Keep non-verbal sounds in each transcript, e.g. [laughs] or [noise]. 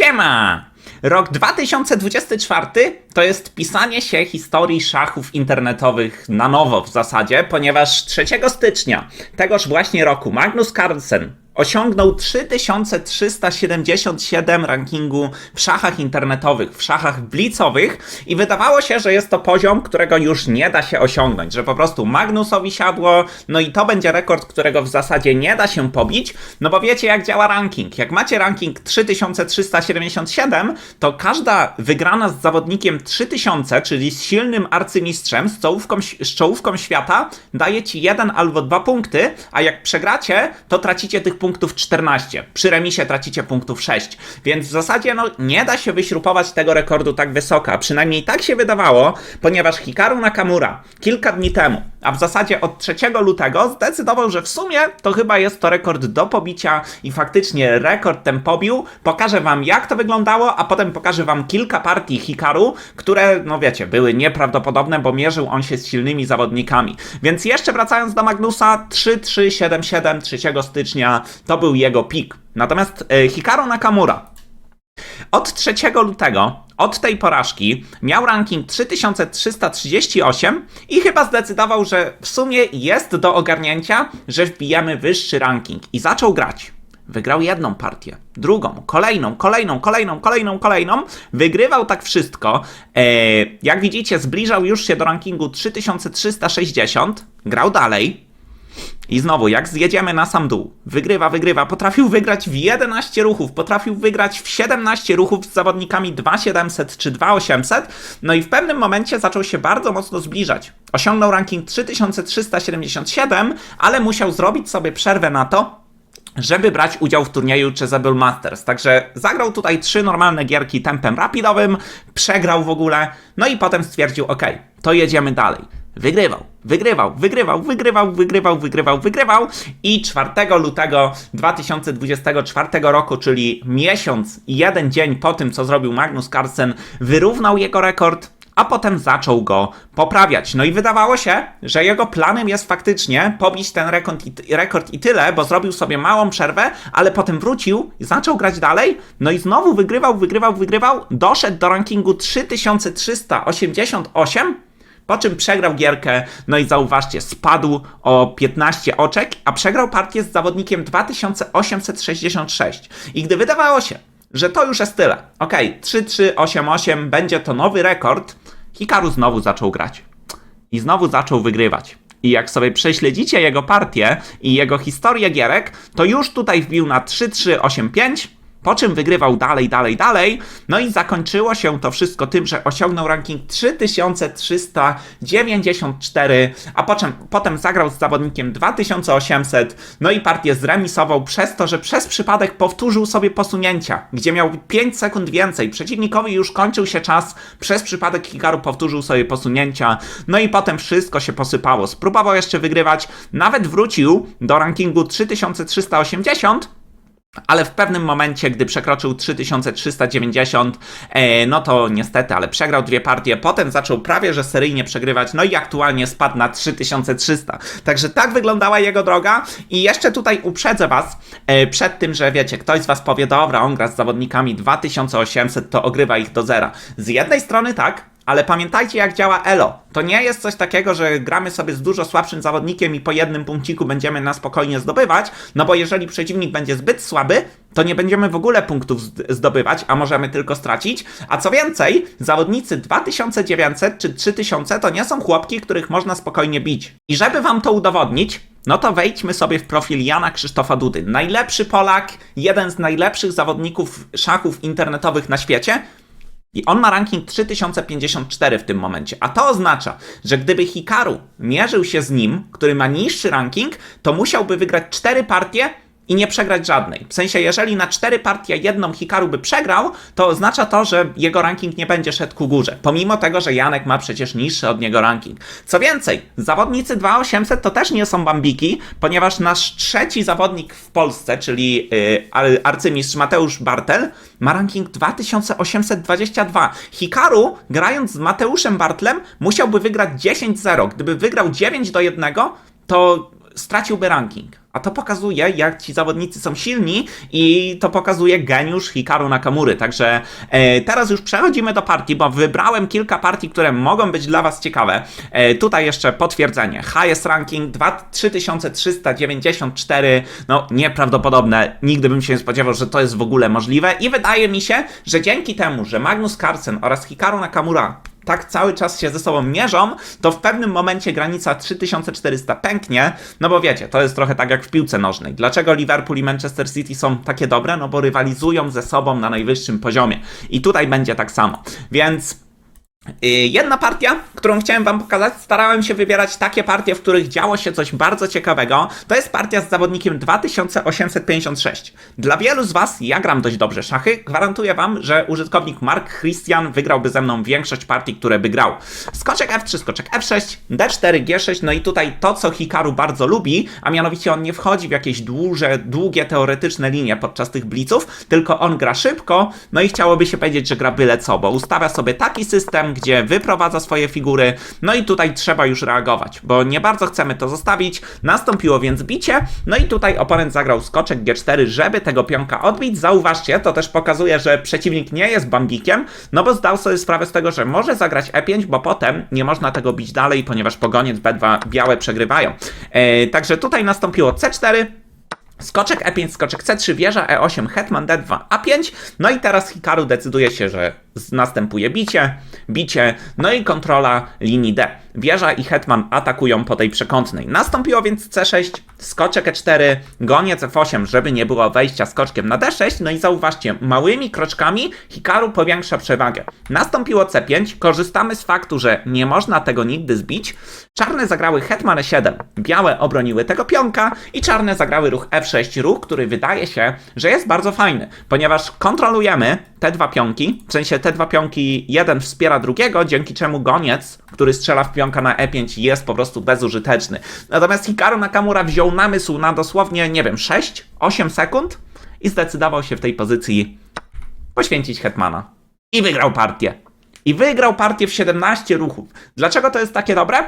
Siema! Rok 2024 to jest pisanie się historii szachów internetowych na nowo w zasadzie, ponieważ 3 stycznia tegoż właśnie roku Magnus Carlsen osiągnął 3377 rankingu w szachach internetowych, w szachach blicowych i wydawało się, że jest to poziom, którego już nie da się osiągnąć, że po prostu Magnusowi siadło, no i to będzie rekord, którego w zasadzie nie da się pobić, no bo wiecie jak działa ranking. Jak macie ranking 3377, to każda wygrana z zawodnikiem 3000, czyli z silnym arcymistrzem, z czołówką, z czołówką świata, daje ci jeden albo dwa punkty, a jak przegracie, to tracicie tych punktów 14. Przy remisie tracicie punktów 6. Więc w zasadzie no, nie da się wyśrubować tego rekordu tak wysoko. Przynajmniej tak się wydawało, ponieważ Hikaru Nakamura kilka dni temu, a w zasadzie od 3 lutego, zdecydował, że w sumie to chyba jest to rekord do pobicia i faktycznie rekord ten pobił. Pokażę wam jak to wyglądało, a potem pokażę wam kilka partii Hikaru, które, no wiecie, były nieprawdopodobne, bo mierzył on się z silnymi zawodnikami. Więc jeszcze wracając do Magnusa, 3-3-7-7 3 stycznia to był jego pik. Natomiast e, Hikaru Nakamura od 3 lutego, od tej porażki, miał ranking 3338 i chyba zdecydował, że w sumie jest do ogarnięcia, że wbijamy wyższy ranking i zaczął grać. Wygrał jedną partię, drugą, kolejną, kolejną, kolejną, kolejną, kolejną. Wygrywał tak wszystko. E, jak widzicie, zbliżał już się do rankingu 3360. Grał dalej. I znowu, jak zjedziemy na sam dół, wygrywa, wygrywa, potrafił wygrać w 11 ruchów, potrafił wygrać w 17 ruchów z zawodnikami 2700 czy 2800, no i w pewnym momencie zaczął się bardzo mocno zbliżać. Osiągnął ranking 3377, ale musiał zrobić sobie przerwę na to, żeby brać udział w turnieju Chessable Masters. Także zagrał tutaj trzy normalne gierki tempem rapidowym, przegrał w ogóle, no i potem stwierdził, ok, to jedziemy dalej. Wygrywał, wygrywał, wygrywał, wygrywał, wygrywał, wygrywał, wygrywał i 4 lutego 2024 roku, czyli miesiąc i jeden dzień po tym, co zrobił Magnus Carlsen, wyrównał jego rekord a potem zaczął go poprawiać. No i wydawało się, że jego planem jest faktycznie pobić ten rekord i, rekord i tyle, bo zrobił sobie małą przerwę, ale potem wrócił zaczął grać dalej, no i znowu wygrywał, wygrywał, wygrywał, doszedł do rankingu 3388, po czym przegrał gierkę, no i zauważcie, spadł o 15 oczek, a przegrał partię z zawodnikiem 2866. I gdy wydawało się, że to już jest tyle. Ok, 3388 będzie to nowy rekord. Hikaru znowu zaczął grać. I znowu zaczął wygrywać. I jak sobie prześledzicie jego partię i jego historię gierek, to już tutaj wbił na 3385 po czym wygrywał dalej, dalej, dalej. No i zakończyło się to wszystko tym, że osiągnął ranking 3394, a potem, potem zagrał z zawodnikiem 2800. No i partię zremisował przez to, że przez przypadek powtórzył sobie posunięcia, gdzie miał 5 sekund więcej. Przeciwnikowi już kończył się czas, przez przypadek Hikaru powtórzył sobie posunięcia. No i potem wszystko się posypało. Spróbował jeszcze wygrywać, nawet wrócił do rankingu 3380 ale w pewnym momencie, gdy przekroczył 3390, e, no to niestety, ale przegrał dwie partie, potem zaczął prawie że seryjnie przegrywać, no i aktualnie spadł na 3300. Także tak wyglądała jego droga i jeszcze tutaj uprzedzę was e, przed tym, że wiecie, ktoś z was powie, dobra, on gra z zawodnikami 2800, to ogrywa ich do zera. Z jednej strony tak, ale pamiętajcie, jak działa Elo. To nie jest coś takiego, że gramy sobie z dużo słabszym zawodnikiem i po jednym punkciku będziemy na spokojnie zdobywać, no bo jeżeli przeciwnik będzie zbyt słaby, to nie będziemy w ogóle punktów zdobywać, a możemy tylko stracić. A co więcej, zawodnicy 2900 czy 3000 to nie są chłopki, których można spokojnie bić. I żeby wam to udowodnić, no to wejdźmy sobie w profil Jana Krzysztofa Dudy. Najlepszy Polak, jeden z najlepszych zawodników szachów internetowych na świecie, i on ma ranking 3054 w tym momencie. A to oznacza, że gdyby Hikaru mierzył się z nim, który ma niższy ranking, to musiałby wygrać 4 partie i nie przegrać żadnej. W sensie, jeżeli na cztery partie jedną Hikaru by przegrał, to oznacza to, że jego ranking nie będzie szedł ku górze. Pomimo tego, że Janek ma przecież niższy od niego ranking. Co więcej, zawodnicy 2800 to też nie są bambiki, ponieważ nasz trzeci zawodnik w Polsce, czyli yy, arcymistrz Mateusz Bartel, ma ranking 2822. Hikaru, grając z Mateuszem Bartlem, musiałby wygrać 10-0. Gdyby wygrał 9 do 1, to straciłby ranking. A to pokazuje, jak ci zawodnicy są silni i to pokazuje geniusz Hikaru Nakamury. Także e, teraz już przechodzimy do partii, bo wybrałem kilka partii, które mogą być dla Was ciekawe. E, tutaj jeszcze potwierdzenie. Highest ranking 2, 3394. No, nieprawdopodobne. Nigdy bym się nie spodziewał, że to jest w ogóle możliwe. I wydaje mi się, że dzięki temu, że Magnus Carlsen oraz Hikaru Nakamura tak cały czas się ze sobą mierzą, to w pewnym momencie granica 3400 pęknie, no bo wiecie, to jest trochę tak jak w piłce nożnej. Dlaczego Liverpool i Manchester City są takie dobre? No bo rywalizują ze sobą na najwyższym poziomie. I tutaj będzie tak samo. Więc Jedna partia, którą chciałem Wam pokazać, starałem się wybierać takie partie, w których działo się coś bardzo ciekawego. To jest partia z zawodnikiem 2856. Dla wielu z Was ja gram dość dobrze szachy. Gwarantuję Wam, że użytkownik Mark Christian wygrałby ze mną większość partii, które by grał. Skoczek F3, skoczek F6, D4, G6, no i tutaj to, co Hikaru bardzo lubi, a mianowicie on nie wchodzi w jakieś dłuże, długie teoretyczne linie podczas tych bliców, tylko on gra szybko, no i chciałoby się powiedzieć, że gra byle co, bo ustawia sobie taki system, gdzie wyprowadza swoje figury, no i tutaj trzeba już reagować, bo nie bardzo chcemy to zostawić. Nastąpiło więc bicie, no i tutaj oponent zagrał skoczek G4, żeby tego pionka odbić. Zauważcie, to też pokazuje, że przeciwnik nie jest bambikiem, no bo zdał sobie sprawę z tego, że może zagrać E5, bo potem nie można tego bić dalej, ponieważ pogoniec B2 białe przegrywają. E, także tutaj nastąpiło C4, Skoczek E5, skoczek C3, wieża E8, hetman D2, A5. No i teraz Hikaru decyduje się, że następuje bicie, bicie, no i kontrola linii D. Wieża i hetman atakują po tej przekątnej. Nastąpiło więc C6, skoczek E4, goniec F8, żeby nie było wejścia skoczkiem na D6. No i zauważcie, małymi kroczkami Hikaru powiększa przewagę. Nastąpiło C5, korzystamy z faktu, że nie można tego nigdy zbić. Czarne zagrały hetman E7, białe obroniły tego pionka i czarne zagrały ruch F6, ruch, który wydaje się, że jest bardzo fajny, ponieważ kontrolujemy te dwa pionki, w sensie te dwa pionki, jeden wspiera drugiego, dzięki czemu goniec, który strzela w pionka na E5 jest po prostu bezużyteczny. Natomiast Hikaru Nakamura wziął namysł na dosłownie, nie wiem, 6-8 sekund i zdecydował się w tej pozycji poświęcić hetmana. I wygrał partię. I wygrał partię w 17 ruchów. Dlaczego to jest takie dobre?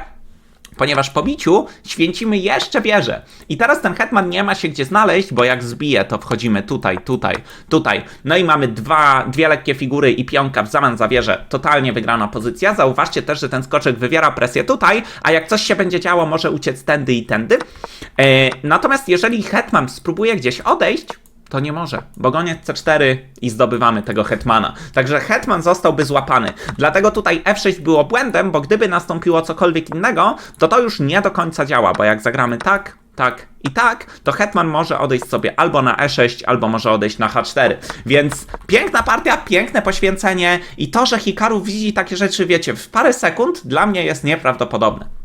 Ponieważ po biciu święcimy jeszcze wieżę. I teraz ten hetman nie ma się gdzie znaleźć, bo jak zbije, to wchodzimy tutaj, tutaj, tutaj. No i mamy dwa, dwie lekkie figury i pionka w zamian za wieżę. Totalnie wygrana pozycja. Zauważcie też, że ten skoczek wywiera presję tutaj, a jak coś się będzie działo, może uciec tędy i tędy. E, natomiast jeżeli hetman spróbuje gdzieś odejść, to nie może, bo goniec C4 i zdobywamy tego hetmana. Także hetman zostałby złapany. Dlatego tutaj F6 było błędem, bo gdyby nastąpiło cokolwiek innego, to to już nie do końca działa, bo jak zagramy tak, tak i tak, to hetman może odejść sobie albo na E6, albo może odejść na H4. Więc piękna partia, piękne poświęcenie i to, że Hikaru widzi takie rzeczy, wiecie, w parę sekund, dla mnie jest nieprawdopodobne.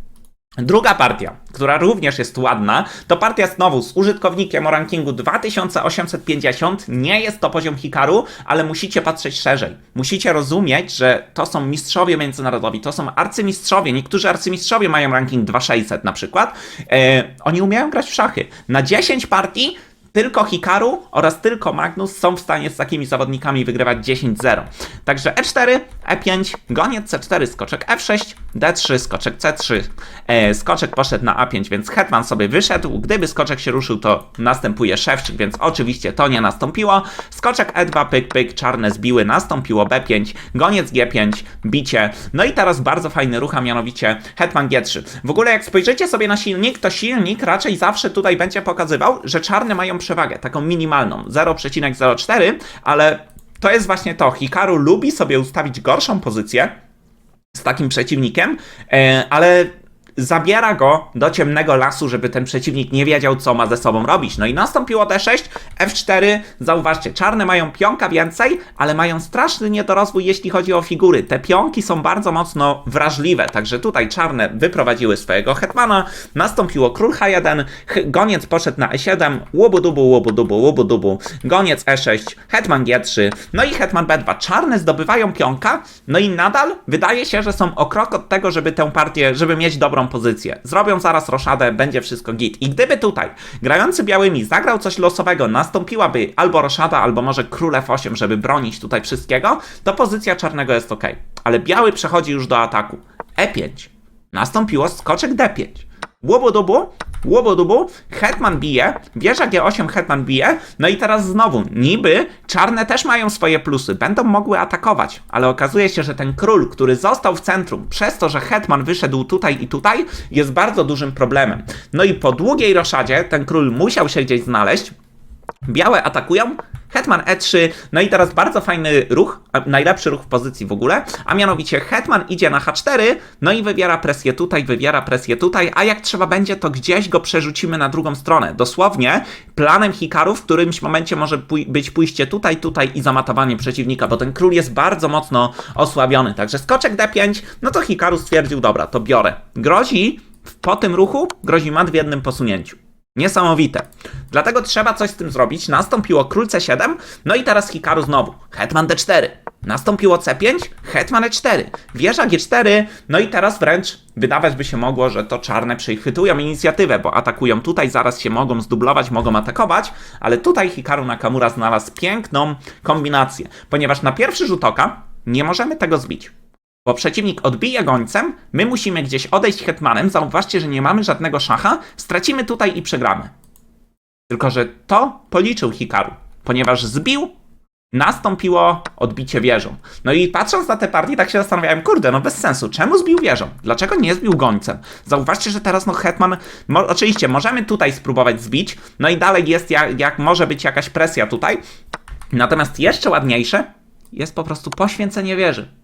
Druga partia, która również jest ładna, to partia znowu z użytkownikiem o rankingu 2850. Nie jest to poziom Hikaru, ale musicie patrzeć szerzej. Musicie rozumieć, że to są mistrzowie międzynarodowi, to są arcymistrzowie. Niektórzy arcymistrzowie mają ranking 2600 na przykład. E, oni umieją grać w szachy. Na 10 partii tylko Hikaru oraz tylko Magnus są w stanie z takimi zawodnikami wygrywać 10-0. Także E E4, E5, goniec C4, skoczek F6, D3, skoczek C3. E, skoczek poszedł na A5, więc hetman sobie wyszedł. Gdyby skoczek się ruszył, to następuje szewczyk, więc oczywiście to nie nastąpiło. Skoczek E2, pyk, pyk, czarne zbiły, nastąpiło B5, goniec G5, bicie. No i teraz bardzo fajny ruch, a mianowicie hetman G3. W ogóle jak spojrzycie sobie na silnik, to silnik raczej zawsze tutaj będzie pokazywał, że czarne mają przewagę, taką minimalną, 0,04, ale to jest właśnie to. Hikaru lubi sobie ustawić gorszą pozycję z takim przeciwnikiem, e, ale zabiera go do ciemnego lasu, żeby ten przeciwnik nie wiedział, co ma ze sobą robić. No i nastąpiło D6, F4. Zauważcie, czarne mają pionka więcej, ale mają straszny niedorozwój, jeśli chodzi o figury. Te pionki są bardzo mocno wrażliwe, także tutaj czarne wyprowadziły swojego hetmana. Nastąpiło król H1, ch- goniec poszedł na E7, łobudubu, łobudubu, łobudubu, goniec E6, hetman G3, no i hetman B2. Czarne zdobywają pionka, no i nadal wydaje się, że są o krok od tego, żeby tę partię, żeby mieć dobrą pozycję. Zrobią zaraz roszadę, będzie wszystko git. I gdyby tutaj grający białymi zagrał coś losowego, nastąpiłaby albo roszada, albo może król F8, żeby bronić tutaj wszystkiego, to pozycja czarnego jest ok. Ale biały przechodzi już do ataku. E5. Nastąpiło skoczek D5. Łobodubu, łobodubu, hetman bije, wieża G8, hetman bije, no i teraz znowu, niby czarne też mają swoje plusy, będą mogły atakować, ale okazuje się, że ten król, który został w centrum, przez to, że hetman wyszedł tutaj i tutaj, jest bardzo dużym problemem. No i po długiej roszadzie ten król musiał się gdzieś znaleźć, Białe atakują, Hetman E3, no i teraz bardzo fajny ruch, najlepszy ruch w pozycji w ogóle, a mianowicie Hetman idzie na H4, no i wywiera presję tutaj, wywiera presję tutaj, a jak trzeba będzie, to gdzieś go przerzucimy na drugą stronę. Dosłownie planem Hikaru w którymś momencie może pój- być pójście tutaj, tutaj i zamatowanie przeciwnika, bo ten król jest bardzo mocno osłabiony. Także skoczek D5, no to Hikaru stwierdził, dobra, to biorę. Grozi po tym ruchu, grozi mat w jednym posunięciu. Niesamowite. Dlatego trzeba coś z tym zrobić. Nastąpiło król C7, no i teraz Hikaru znowu. Hetman D4. Nastąpiło C5, Hetman E4. Wieża G4, no i teraz wręcz wydawać by się mogło, że to czarne przechwytują inicjatywę, bo atakują tutaj, zaraz się mogą zdublować, mogą atakować, ale tutaj Hikaru Nakamura znalazł piękną kombinację, ponieważ na pierwszy rzut oka nie możemy tego zbić. Bo przeciwnik odbije gońcem, my musimy gdzieś odejść hetmanem, zauważcie, że nie mamy żadnego szacha, stracimy tutaj i przegramy. Tylko, że to policzył Hikaru, ponieważ zbił, nastąpiło odbicie wieżą. No i patrząc na tę partię, tak się zastanawiałem, kurde, no bez sensu, czemu zbił wieżą? Dlaczego nie zbił gońcem? Zauważcie, że teraz no hetman, mo, oczywiście możemy tutaj spróbować zbić, no i dalej jest, jak, jak może być jakaś presja tutaj, natomiast jeszcze ładniejsze jest po prostu poświęcenie wieży.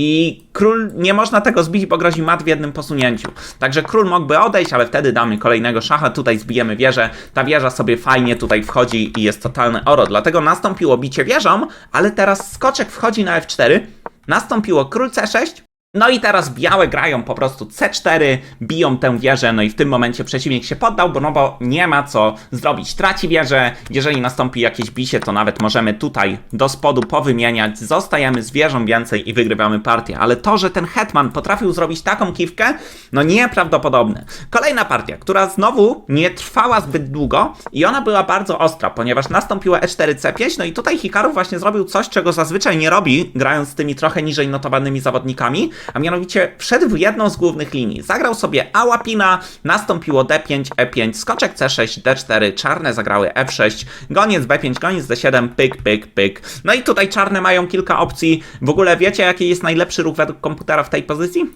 I król nie można tego zbić, bo grozi mat w jednym posunięciu. Także król mógłby odejść, ale wtedy damy kolejnego szacha, tutaj zbijemy wieżę. Ta wieża sobie fajnie tutaj wchodzi i jest totalne oro. Dlatego nastąpiło bicie wieżą, ale teraz skoczek wchodzi na F4. Nastąpiło król C6. No i teraz białe grają po prostu C4, biją tę wieżę, no i w tym momencie przeciwnik się poddał, bo no bo nie ma co zrobić. Traci wieżę, jeżeli nastąpi jakieś bicie, to nawet możemy tutaj do spodu powymieniać, zostajemy z wieżą więcej i wygrywamy partię. Ale to, że ten hetman potrafił zrobić taką kiwkę, no nieprawdopodobne. Kolejna partia, która znowu nie trwała zbyt długo i ona była bardzo ostra, ponieważ nastąpiła E4, C5, no i tutaj Hikaru właśnie zrobił coś, czego zazwyczaj nie robi, grając z tymi trochę niżej notowanymi zawodnikami, a mianowicie wszedł w jedną z głównych linii. Zagrał sobie Ałapina, nastąpiło D5, E5, skoczek C6, D4, czarne zagrały F6, goniec B5, goniec D7, pyk, pyk, pyk. No i tutaj czarne mają kilka opcji. W ogóle wiecie, jaki jest najlepszy ruch według komputera w tej pozycji?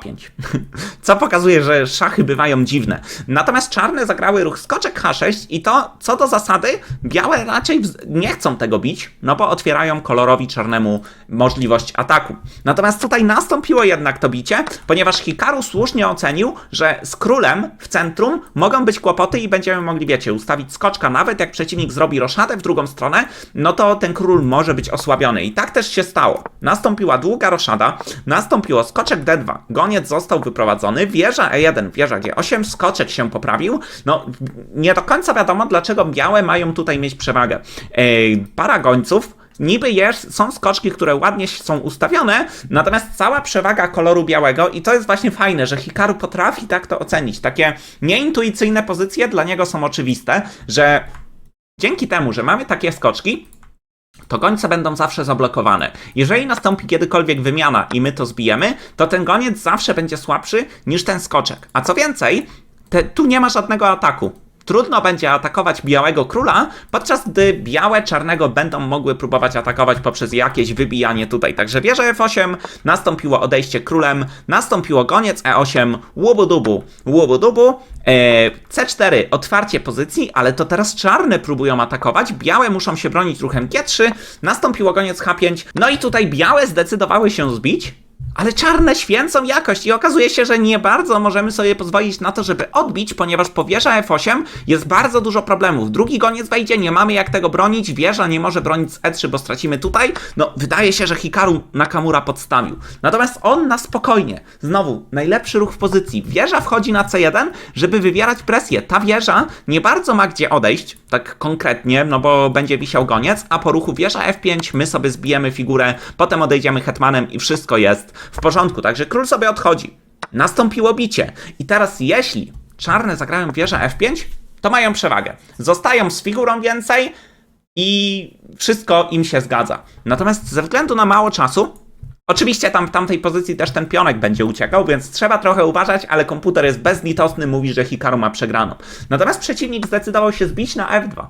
A5. [laughs] Co pokazuje, że szachy bywają dziwne. Natomiast czarne zagrały ruch skoczek H6 i to, co do zasady, białe raczej nie chcą tego bić, no bo otwierają kolorowi czarnemu możliwość ataku. Natomiast tutaj nastąpiło jednak to bicie, ponieważ Hikaru słusznie ocenił, że z królem w centrum mogą być kłopoty i będziemy mogli, wiecie, ustawić skoczka, nawet jak przeciwnik zrobi roszadę w drugą stronę, no to ten król może być osłabiony. I tak też się stało. Nastąpiła długa roszada, nastąpiło skoczek D2, goniec został wyprowadzony, wieża E1, wieża G8, skoczek się poprawił. No, nie do końca wiadomo, dlaczego białe mają tutaj mieć przewagę. Ej, para gońców Niby jest, są skoczki, które ładnie są ustawione, natomiast cała przewaga koloru białego i to jest właśnie fajne, że Hikaru potrafi tak to ocenić. Takie nieintuicyjne pozycje dla niego są oczywiste, że dzięki temu, że mamy takie skoczki, to gońce będą zawsze zablokowane. Jeżeli nastąpi kiedykolwiek wymiana i my to zbijemy, to ten goniec zawsze będzie słabszy niż ten skoczek. A co więcej, te, tu nie ma żadnego ataku. Trudno będzie atakować białego króla, podczas gdy białe czarnego będą mogły próbować atakować poprzez jakieś wybijanie tutaj. Także wieża F8, nastąpiło odejście królem, nastąpiło goniec E8, łubu-dubu, łubu-dubu, e, C4, otwarcie pozycji, ale to teraz czarne próbują atakować, białe muszą się bronić ruchem G3, nastąpiło goniec H5, no i tutaj białe zdecydowały się zbić, ale czarne święcą jakość i okazuje się, że nie bardzo możemy sobie pozwolić na to, żeby odbić, ponieważ po wieża F8 jest bardzo dużo problemów. Drugi goniec wejdzie, nie mamy jak tego bronić, wieża nie może bronić z E3, bo stracimy tutaj. No, wydaje się, że Hikaru Nakamura podstawił. Natomiast on na spokojnie. Znowu, najlepszy ruch w pozycji. Wieża wchodzi na C1, żeby wywierać presję. Ta wieża nie bardzo ma gdzie odejść, tak konkretnie, no bo będzie wisiał goniec, a po ruchu wieża F5 my sobie zbijemy figurę, potem odejdziemy hetmanem i wszystko jest w porządku. Także król sobie odchodzi. Nastąpiło bicie. I teraz jeśli czarne zagrają wieża F5, to mają przewagę. Zostają z figurą więcej i wszystko im się zgadza. Natomiast ze względu na mało czasu, Oczywiście tam w tamtej pozycji też ten pionek będzie uciekał, więc trzeba trochę uważać, ale komputer jest bezlitosny, mówi, że Hikaru ma przegraną. Natomiast przeciwnik zdecydował się zbić na F2.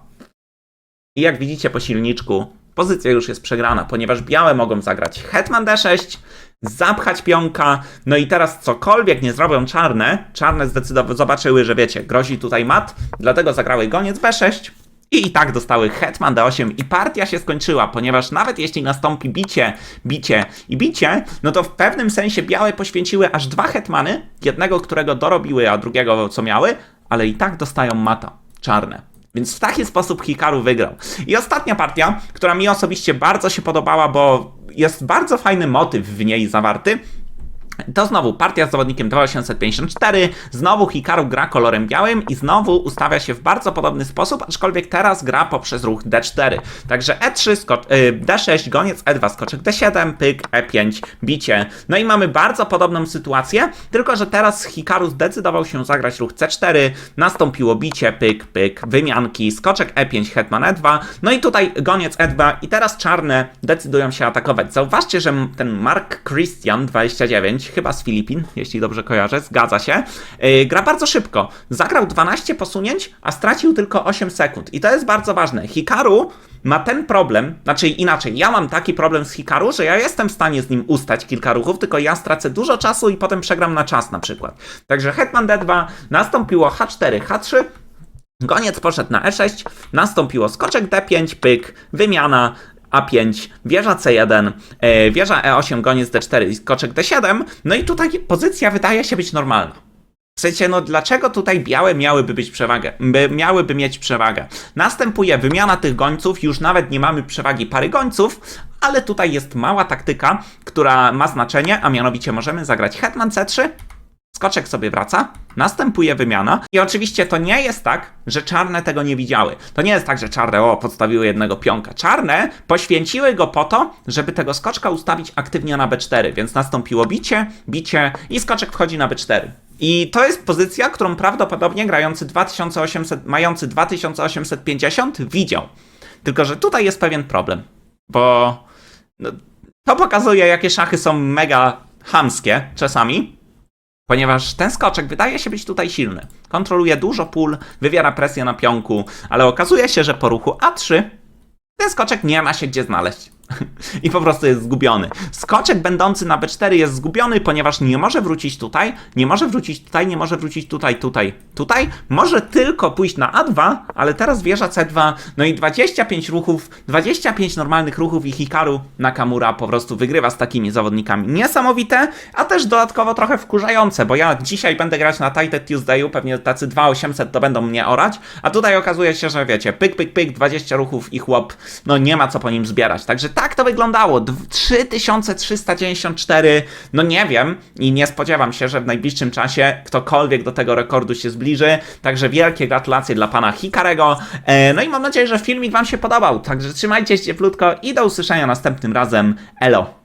I jak widzicie po silniczku, pozycja już jest przegrana, ponieważ białe mogą zagrać Hetman D6, zapchać pionka, no i teraz cokolwiek nie zrobią czarne, czarne zobaczyły, że wiecie, grozi tutaj mat, dlatego zagrały goniec B6 i i tak dostały Hetman D8 i partia się skończyła, ponieważ nawet jeśli nastąpi bicie, bicie i bicie, no to w pewnym sensie białe poświęciły aż dwa Hetmany, jednego, którego dorobiły, a drugiego co miały, ale i tak dostają mata, czarne. Więc w taki sposób Hikaru wygrał. I ostatnia partia, która mi osobiście bardzo się podobała, bo jest bardzo fajny motyw w niej zawarty. To znowu partia z zawodnikiem 2854, znowu Hikaru gra kolorem białym i znowu ustawia się w bardzo podobny sposób, aczkolwiek teraz gra poprzez ruch D4. Także E3, skocz, y, D6, goniec E2, skoczek D7, pyk, E5, bicie. No i mamy bardzo podobną sytuację, tylko że teraz Hikaru zdecydował się zagrać ruch C4, nastąpiło bicie, pyk, pyk, wymianki, skoczek E5, hetman E2, no i tutaj goniec E2 i teraz czarne decydują się atakować. Zauważcie, że ten Mark Christian 29, chyba z Filipin, jeśli dobrze kojarzę, zgadza się, yy, gra bardzo szybko. Zagrał 12 posunięć, a stracił tylko 8 sekund. I to jest bardzo ważne. Hikaru ma ten problem, znaczy inaczej, ja mam taki problem z Hikaru, że ja jestem w stanie z nim ustać kilka ruchów, tylko ja stracę dużo czasu i potem przegram na czas na przykład. Także Hetman D2, nastąpiło H4, H3, Goniec poszedł na E6, nastąpiło skoczek D5, pyk, wymiana, A5, wieża C1, e, wieża E8, goniec D4 i skoczek D7. No i tutaj pozycja wydaje się być normalna. W sensie, no dlaczego tutaj białe miałyby być przewagę, by, miałyby mieć przewagę? Następuje wymiana tych gońców, już nawet nie mamy przewagi pary gońców, ale tutaj jest mała taktyka, która ma znaczenie, a mianowicie możemy zagrać hetman C3, Skoczek sobie wraca, następuje wymiana i oczywiście to nie jest tak, że czarne tego nie widziały. To nie jest tak, że czarne o, podstawiły jednego pionka. Czarne poświęciły go po to, żeby tego skoczka ustawić aktywnie na B4, więc nastąpiło bicie, bicie i skoczek wchodzi na B4. I to jest pozycja, którą prawdopodobnie grający 2800, mający 2850 widział. Tylko, że tutaj jest pewien problem, bo no, to pokazuje, jakie szachy są mega hamskie czasami, Ponieważ ten skoczek wydaje się być tutaj silny. Kontroluje dużo pól, wywiera presję na pionku, ale okazuje się, że po ruchu A3 ten skoczek nie ma się gdzie znaleźć. [laughs] I po prostu jest zgubiony. Skoczek będący na B4 jest zgubiony, ponieważ nie może wrócić tutaj, nie może wrócić tutaj, nie może wrócić tutaj, tutaj, tutaj. Może tylko pójść na A2, ale teraz wieża C2, no i 25 ruchów, 25 normalnych ruchów i Hikaru Nakamura po prostu wygrywa z takimi zawodnikami. Niesamowite, a też dodatkowo trochę wkurzające, bo ja dzisiaj będę grać na Titan Tuesdayu, pewnie tacy 2800 to będą mnie orać, a tutaj okazuje się, że wiecie, pyk, pyk, pyk, 20 ruchów i chłop, no nie ma co po nim zbierać. Także tak to wyglądało. Dw- 3394, no nie wiem i nie spodziewam się, że w najbliższym czasie ktokolwiek do tego rekordu się zbliży. Także wielkie gratulacje dla pana Hikarego. E, no i mam nadzieję, że filmik wam się podobał. Także trzymajcie się cieplutko i do usłyszenia następnym razem. Elo!